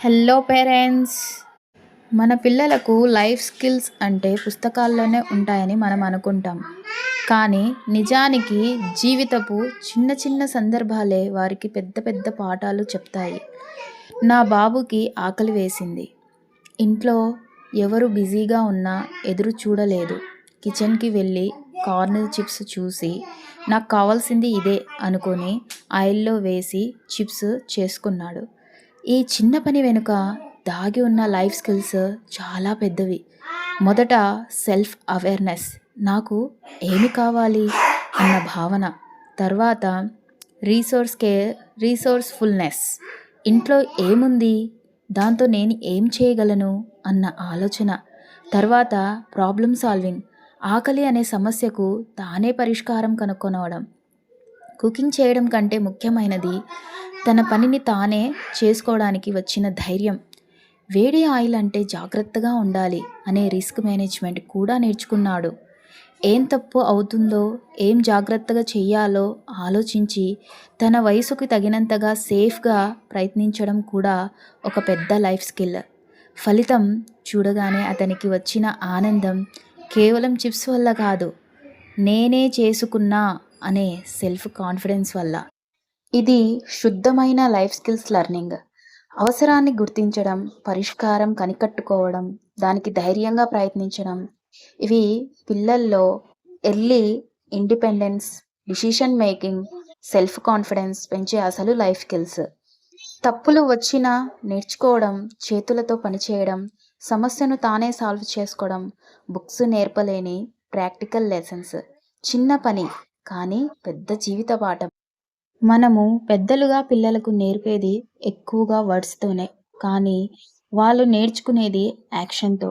Hello parents మన పిల్లలకు life skills అంటే పుస్తకాల్లోనే ఉంటాయని మనం అనుకుంటాం. కానీ నిజానికి జీవితపు చిన్న చిన్న సందర్భాలే వారికి పెద్ద పెద్ద పాఠాలు చెప్తాయి. నా బాబుకి ఆకలి వేసింది. ఇంట్లో ఎవరు బిజీగా ఉన్నా ఎదురు చూడలేదు. కిచెన్కి వెళ్ళి కార్న్ చిప్స్ చూసి నాకు కావాల్సింది ఇదే అనుకొని ఆయిల్లో వేసి చిప్స్ చేసుకున్నాడు. ఈ చిన్న పని వెనుక దాగి ఉన్న లైఫ్ స్కిల్స్ చాలా పెద్దవి. మొదట సెల్ఫ్ అవేర్నెస్ నాకు ఏమి కావాలి అన్న భావన. తర్వాత రీసోర్స్ కే రీసోర్స్ఫుల్నెస్. ఇంట్లో ఏముంది? దాంతో నేను ఏం చేయగలను? అన్న ఆలోచన. తర్వాత ప్రాబ్లం సాల్వింగ్. ఆకలి అనే సమస్యకు తానే పరిష్కారం కనుక్కొనవడం. కుకింగ్ చేయడం కంటే ముఖ్యమైనది తన పనిని తానే చేసుకోవడానికి వచ్చిన ధైర్యం. వేడి ఆయిల్ అంటే జాగ్రత్తగా ఉండాలి అనే రిస్క్ మేనేజ్మెంట్ కూడా నేర్చుకున్నాడు. ఏం తప్పు అవుతుందో ఏం జాగ్రత్తగా చేయాలో ఆలోచించి తన వయసుకు తగినంతగా సేఫ్గా ప్రయత్నించడం కూడా ఒక పెద్ద లైఫ్ స్కిల్. ఫలితం చూడగానే అతనికి వచ్చిన ఆనందం కేవలం చిప్స్ వల్ల కాదు నేనే చేసుకున్నా అనే సెల్ఫ్ కాన్ఫిడెన్స్ వల్ల. ఇది శుద్ధమైన లైఫ్ స్కిల్స్ లెర్నింగ్. అవసరాన్ని గుర్తించడం పరిష్కారం కనికట్టుకోవడం దానికి ధైర్యంగా ప్రయత్నించడం. ఇవి పిల్లల్లో early independence decision making self confidence పెంచే అసలు లైఫ్ స్కిల్స్. తప్పులు వచ్చినా నేర్చుకోవడం చేతులతో పనిచేయడం సమస్యను తానే సాల్వ్ చేసుకోవడం బుక్స్ నేర్పలేని ప్రాక్టికల్ లెసన్స్. చిన్న పని కానీ పెద్ద జీవిత పాఠం. మనము పెద్దలుగా పిల్లలకు నేర్పేది ఎక్కువగా వర్డ్స్తోనే కానీ వాళ్ళు నేర్చుకునేది యాక్షన్తో.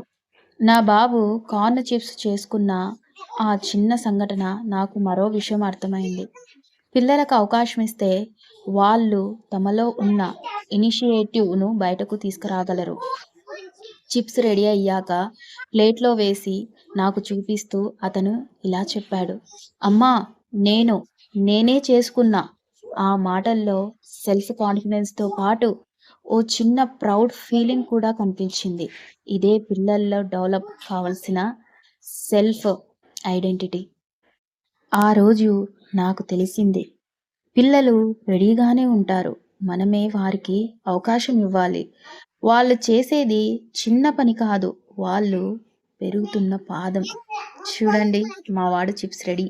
నా బాబు కార్న్ చిప్స్ చేసుకున్న ఆ చిన్న సంఘటన నాకు మరో విషయం అర్థమైంది. పిల్లలకు అవకాశం ఇస్తే వాళ్ళు తమలో ఉన్న ఇనిషియేటివ్ను బయటకు తీసుకురాగలరు. చిప్స్ రెడీ అయ్యాక ప్లేట్లో వేసి నాకు చూపిస్తూ అతను ఇలా చెప్పాడు. అమ్మా నేను నేనే చేసుకున్నా ఆ మాటల్లో సెల్ఫ్ కాన్ఫిడెన్స్తో పాటు ఓ చిన్న ప్రౌడ్ ఫీలింగ్ కూడా కనిపించింది. ఇదే పిల్లల్లో డెవలప్ కావాల్సిన సెల్ఫ్ ఐడెంటిటీ ఆ రోజు నాకు తెలిసింది పిల్లలు రెడీగానే ఉంటారు. మనమే వారికి అవకాశం ఇవ్వాలి. వాళ్ళు చేసేది చిన్న పని కాదు వాళ్ళు పెరుగుతున్న పాదం. చూడండి మా వాడు చిప్స్ రెడీ